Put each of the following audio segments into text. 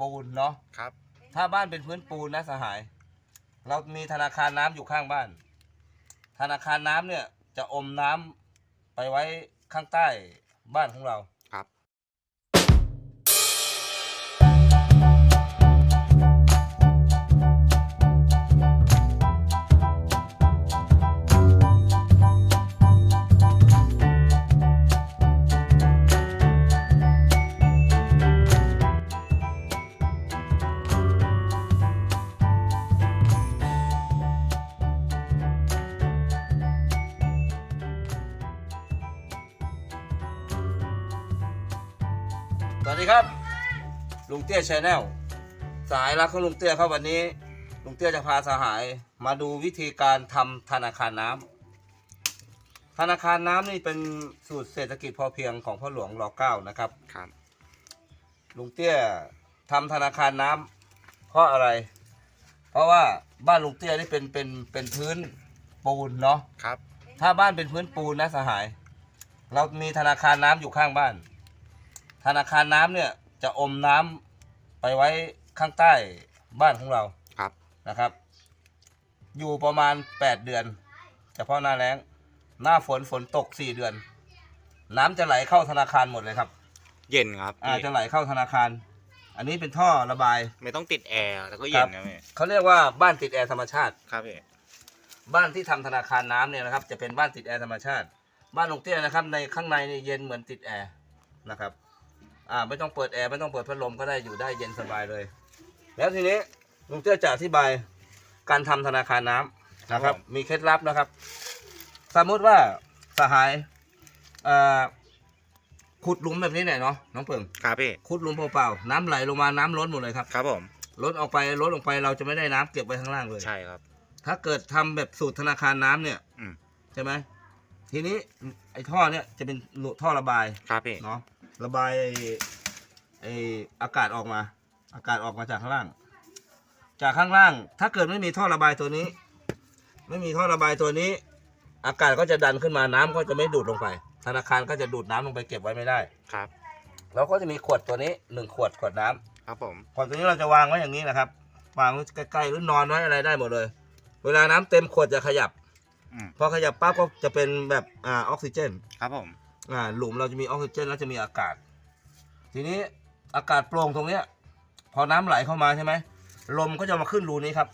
ปูนเนาะครับ ถ้าบ้านเป็นพื้นปูนนะสหาย เรามีธนาคารน้ำอยู่ข้างบ้าน ธนาคารน้ำเนี่ยจะอมน้ำไปไว้ข้างใต้บ้านของเรา สวัสดีครับ ลุงเตี้ยชาแนลสายรักของลุงเตี้ยครับวันนี้ ลุงเตี้ยจะพาสหายมาดูวิธีการทำธนาคารน้ำธนาคารน้ำนี่เป็นสูตรเศรษฐกิจพอเพียงของพ่อหลวงรอเก้านะครับครับลุงเตี้ยทำธนาคารน้ำเพราะอะไร เพราะว่าบ้านลุงเตี้ยนี่เป็นเป็นเป็นพื้นปูนเนาะครับ ถ้าบ้านเป็นพื้นปูนนะสหาย เรามีธนาคารน้ำอยู่ข้างบ้าน ธนาคารน้ำเนี่ยจะอมน้ำไปไว้ข้างใต้บ้านของเราครับ นะครับ อยู่ประมาณ 8 เดือน เฉพาะหน้าแล้ง หน้าฝนฝนตก 4 เดือน น้ำจะไหลเข้าธนาคารหมดเลยครับ เย็นครับอาพี่จะไหลเข้าธนาคาร อันนี้เป็นท่อระบาย ไม่ต้องติดแอร์แล้วก็เย็นนะพี่เขาเรียกว่าบ้านติดแอร์ธรรมชาติ ครับพี่บ้านที่ทำธนาคารน้ำเนี่ยนะครับ จะเป็นบ้านติดแอร์ธรรมชาติ บ้านลุงเตี้ยนะครับ ในข้างในนี่เย็นเหมือนติดแอร์นะครับ อ่าไม่ต้องเปิดแอร์ไม่ต้องเปิดพัดลมก็ได้อยู่ได้เย็นสบายเลย แล้วทีนี้ลุงเตี้ยจะอธิบายการทำธนาคารน้ำนะครับ มีเคล็ดลับนะครับ สมมติว่าสหายอ่าขุดหลุมแบบนี้เนี่ยเนาะน้องเปิงครับพี่ ขุดหลุมเปล่าๆน้ำไหลลงมาน้ำล้นหมดเลยครับครับผม ล้นออกไปล้นลงไปเราจะไม่ได้น้ำเก็บไว้ข้างล่างเลย ใช่ครับ ถ้าเกิดทำแบบสูตรธนาคารน้ำเนี่ยอืม ใช่ไหมทีนี้ไอ้ท่อเนี่ยจะเป็นท่อระบายครับพี่ เนาะ ระบายไอ้ไอ้อากาศออกมา อากาศออกมาจากข้างล่าง จากข้างล่าง ถ้าเกิดไม่มีท่อระบายตัวนี้ ไม่มีท่อระบายตัวนี้ อากาศก็จะดันขึ้นมาน้ำก็จะไม่ดูดลงไป ธนาคารก็จะดูดน้ำลงไปเก็บไว้ไม่ได้ครับแล้วก็จะมีขวดตัวนี้หนึ่งขวดขวดน้ำครับผมขวดตัวนี้เราจะวางไว้อย่างนี้นะครับวางไว้ใกล้ๆหรือนอนไว้อะไรได้หมดเลย เวลาน้ำเต็มขวดจะขยับอืมพอขยับปั๊บก็จะเป็นแบบอ่าออกซิเจน ครับผม อ่าหลุมเราจะมีออกซิเจนแล้วจะมีอากาศ ทีนี้อากาศโปร่งตรงเนี้ย พอน้ำไหลเข้ามาใช่ไหมลมก็จะมาขึ้นรูนี้ครับ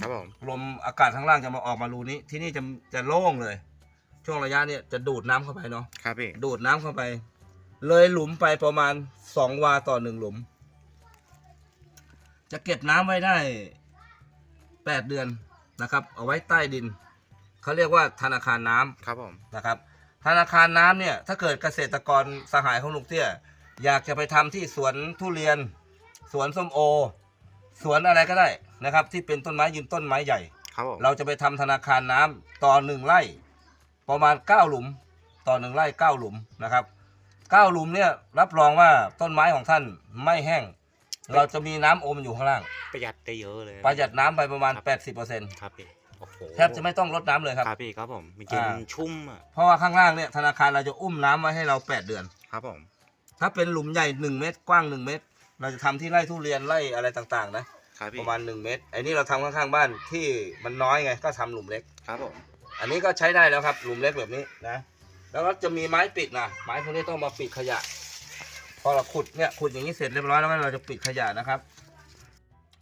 ครับผมลมอากาศข้างล่างจะมาออกมารูนี้ ที่นี่จะจะโล่งเลย ช่วงระยะเนี้ยจะดูดน้ำเข้าไปเนาะครับพี่ดูดน้ำเข้าไป เลยหลุมไปประมาณสองวาต่อหนึ่งหลุม จะเก็บน้ำไว้ได้แปดเดือนนะครับ เอาไว้ใต้ดินเขาเรียกว่าธนาคารน้ำครับผมนะครับ ธนาคารน้ำเนี่ยถ้าเกิดเกษตรกรสหายของลุงเตี้ย อยากจะไปทำที่สวนทุเรียน สวนส้มโอ สวนอะไรก็ได้นะครับ ที่เป็นต้นไม้ยืนต้นไม้ใหญ่ ครับผมเราจะไปทำธนาคารน้ำต่อหนึ่งไร่ ประมาณ 9 หลุม ต่อหนึ่งไร่9หลุมนะครับ9หลุมเนี่ยรับรองว่าต้นไม้ของท่านไม่แห้ง เราจะมีน้ำอมอยู่ข้างล่าง ประหยัดได้เยอะเลย ประหยัดน้ำไปประมาณครับ80%ครับพี่โอ้โห แทบจะไม่ต้องลดน้ำเลยครับ ครับพี่ครับผมมีกินอ่า ชุ่มอะเพราะว่าข้างล่างเนี่ยธนาคารเราจะอุ้มน้ำไว้ให้เรา 8 เดือน ครับผมถ้าเป็นหลุมใหญ่ 1 เมตรกว้าง 1 เมตร เราจะทำที่ไร่ทุเรียนไร่อะไรต่างๆ นะครับพี่ประมาณ 1 เมตรไอ้นี่เราทำข้างๆบ้านที่มันน้อยไงก็ทำหลุมเล็ก ครับผมอันนี้ก็ใช้ได้แล้วครับ หลุมเล็กแบบนี้นะ แล้วก็จะมีไม้ปิดนะไม้พวกนี้ต้องมาปิดขยะ พอเราขุดเนี่ยขุดอย่างนี้เสร็จเรียบร้อยแล้วก็เราจะปิดขยะนะครับ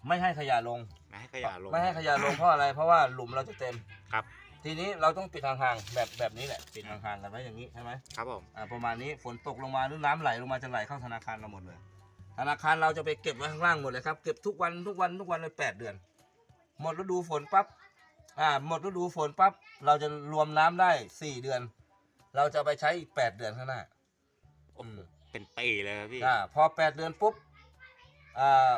ไม่ให้ขยะลง ไม่ให้ขยะลง ไม่ให้ขยะลงเพราะอะไร เพราะว่าหลุมเราจะเต็มครับ ทีนี้เราต้องปิดห่างๆแบบแบบนี้แหละปิดห่างๆกันไว้อย่างนี้ใช่ไหมครับผม อ่าประมาณนี้ฝนตกลงมาหรือน้ำไหลลงมาจะไหลเข้าธนาคารเราหมดเลย ธนาคารเราจะไปเก็บไว้ข้างล่างหมดเลยครับเก็บทุกวันทุกวันทุกวันเลยแปดเดือน หมดฤดูฝนปั๊บอ่าหมดฤดูฝนปั๊บเราจะรวมน้ำได้สี่เดือน เราจะไปใช้อีกแปดเดือนข้างหน้าโอ้โหเป็นปีเลยครับพี่ อ่าพอแปดเดือนปุ๊บอ่า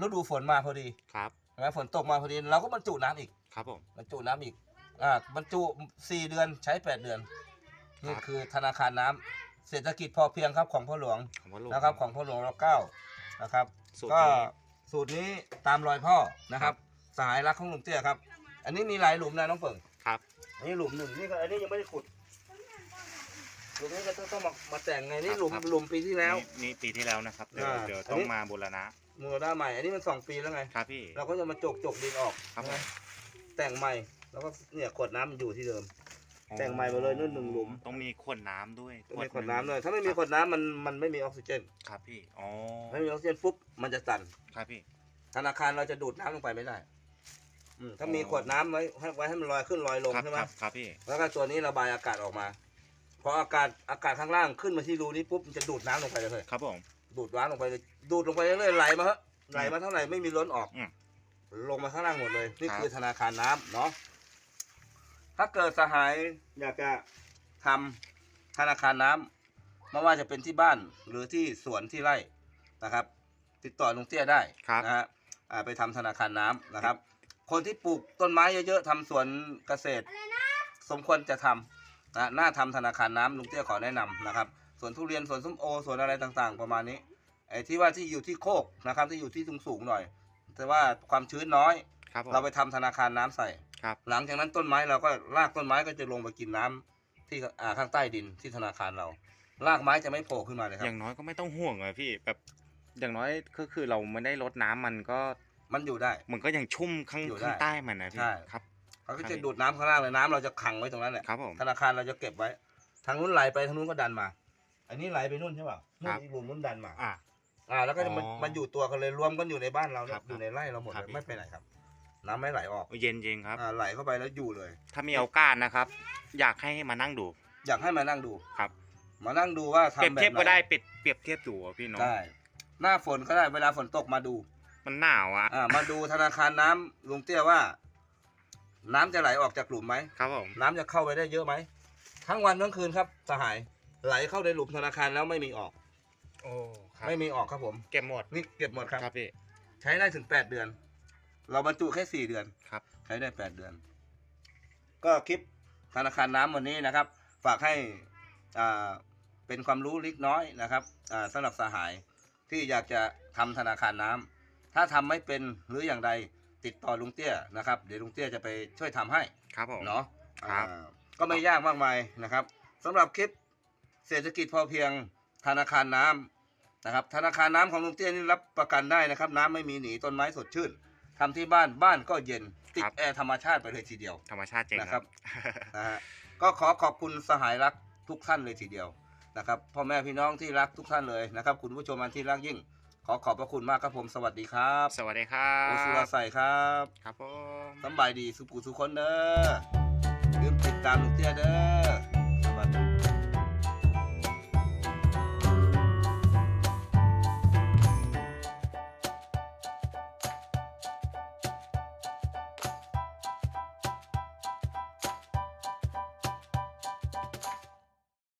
ฤดูฝนมาพอดี ครับ ใช่ไหมฝนตกมาพอดีเราก็บรรจุน้ำอีกครับผม บรรจุน้ำอีกอ่าบรรจุสี่เดือนใช้แปดเดือนนี่ครับคือธนาคารน้ำเศรษฐกิจพอเพียงครับของพ่อหลวงของพ่อหลวง นะครับ ของพ่อหลวงรอเก้านะครับสูตรก็นี้สูตรนี้ตามรอยพ่อนะครับสหายรักของลุงเตี้ยครับ อันนี้มีหลายหลุมนะน้องเปิงครับ อันนี้หลุมหนึ่งนี่ก็อันนี้ยังไม่ได้ขุดหลุมนี้ก็ต้องต้องมามาแต่งไงนี่หลุมครับ หลุมปีที่แล้ว นี่นี่ปีที่แล้วนะครับ เดี๋ยวอ่าเดี๋ยวอันต้อนี้งมาบูรณะ มูลด้าใหม่ อันนี้มันสองปีแล้วไง ครับพี่ เราก็จะมาจกจกดินออกครับผมนะแต่งใหม่ แล้วก็เนี่ยขวดน้ำมันอยู่ที่เดิม แต่งใหม่มาเลยนู่นหนึ่งหลุมต้องมีขวดน้ำด้วยต้องมีขวดหงน้ำเลย ถ้าไม่มีขวดน้ำมันมันไม่มีออกซิเจน ครับพี่ อ๋อ ไม่มีออกซิเจนปุ๊บมันจะสั่นครับพี่ ธนาคารเราจะดูดน้ำลงไปไม่ได้ อืมถ้ามีขวดน้ำไว้ให้ไว้ให้มันลอยขึ้นลอยลงครับใช่ไหมครับครับพี่ แล้วก็ตัวนี้ระบายอากาศออกมา พออากาศอากาศข้างล่างขึ้นมาที่รูนี้ปุ๊บมันจะดูดน้ำลงไปเลย ครับผม ดูดน้ำลงไปเลยดูดลงไปเรื่อยๆไหลมาเถอะไหลมาเท่าไหร่ไม่มีล้นออก อืมลงมาข้างล่างหมดเลย นี่ครับ คือธนาคารน้ำเนาะถ้าเกิดสหายอยากจะทำธนาคารน้ำไม่ว่าจะเป็นที่บ้านหรือที่สวนที่ไร่นะครับ ติดต่อลุงเตี้ยได้ครับ นะฮะอ่าไปทำธนาคารน้ำนะครับ คนที่ปลูกต้นไม้เยอะๆทำสวนเกษตร สมควรจะทำนะน่าทำธนาคารน้ำลุงเตี้ยขอแนะนำนะครับส วนทุเรียนสวนส้มโอสวนอะไรต่างๆ ประมาณนี้ไอ้ที่ว่าที่อยู่ที่โคกนะครับที่อยู่ที่สูงๆหน่อย แต่ว่าความชื้นน้อย ครับผม เราไปทำธนาคารน้ำใส่ ครับ หลังจากนั้นต้นไม้เราก็รากต้นไม้ก็จะลงไปกินน้ำที่อ่าข้างใต้ดินที่ธนาคารเรา รากไม้จะไม่โผล่ขึ้นมาเลยครัอบ ย่างน้อยก็ไม่ต้องห่วงเลยพี่แบบอย่างน้อยก็คือเราไม่ได้ลดน้ำมันก็มันอยู่ได้ มันก็ยังชุ่มข้างอยู่ได้ข้างใต้มันนะพี่ใช่ ครับ เขาก็ครัจะบดูดน้ำข้างล่างเลยน้ำเราจะขังไว้ตรงนั้นแหละครับผม ธนาคารเราจะเก็บไว้ ทางนู้นไหลไปทางนู้นก็ดันมา อันนี้ไหลไปนู่นใช่ป่ะนู่คนรับอีกหลุมนู้นดันมา อะอ่า แล้วก็จะมันอ๋อมันอยู่ตัวกันเลยรวมกันอยู่ในบ้านเราเนี่ครัยบอยู่ในไร่เราหมดครัเลบยไม่ไปไหนครับ น้ำไม่ไหลออกเย็นเย็นครับ อ่าไหลเข้าไปแล้วอยู่เลย ถ้ามีโอกาสนะครับ อยากให้มานั่งดูอยากให้มานั่งดู ครับมานั่งดูว่าเปรียบทำแบบเทียบไหนก็ได้เปรียบเปรียบเทียบดูอะพี่เน้องได้ หน้าฝนก็ได้เวลาฝนตกมาดู มันหนาวอะอ่า มาดูธนาคารน้ำลุงเตี้ยว่า น้ำจะไหลออกจากหลุมไหม ครับผม น้ำจะเข้าไปได้เยอะไหม ทั้งวันทั้งคืนครับสหาย ไหลเข้าในหลุมธนาคารแล้วไม่มีออก โอ้ครับไม่มีออกครับผม เก็บหมดนี่เก็บหมดครับ ครับพี่ ใช้ได้ถึงแปดเดือน เราบรรจุแค่สี่เดือนครับ ใช้ได้แปดเดือน ก็คลิปธนาคารน้ำวันนี้นะครับ ฝากให้อ่าเป็นความรู้เล็กน้อยนะครับอ่าสำหรับสหายที่อยากจะทำธนาคารน้ำถ้าทำไม่เป็นหรืออย่างใดติดต่อลุงเตี้ยนะครับ เดี๋ยวลุงเตี้ยจะไปช่วยทำให้ ครับผม เนาะครับ อ่าก็ไม่ยากมากมายนะครับสำหรับคลิป เศรษฐกิจพอเพียงธนาคารน้ำนะครับธนาคารน้ำของลุงเตี้ยนี่รับประกันได้นะครับ น้ำไม่มีหนีต้นไม้สดชื่นทำที่บ้านบ้านก็เย็นติดแอร์ธรรมชาติไปเลยทีเดียว ธรรมชาติเจ๋งนะคครัรับบนะฮะก็ขอขอบคุณสหายรักทุกท่านเลยทีเดียวนะครับพ่อแม่พี่น้องที่รักทุกท่านเลยนะครับ คุณผู้ชมอันที่รักยิ่ง ขอขอบพระคุณมากครับผมสวัสดีครับ สวัสดีครัโอสุรบใส่ครับ ครับผมสำบายดีสุขุสุขคนเด้อลืมติดตามลุงเตี้ยเด้อ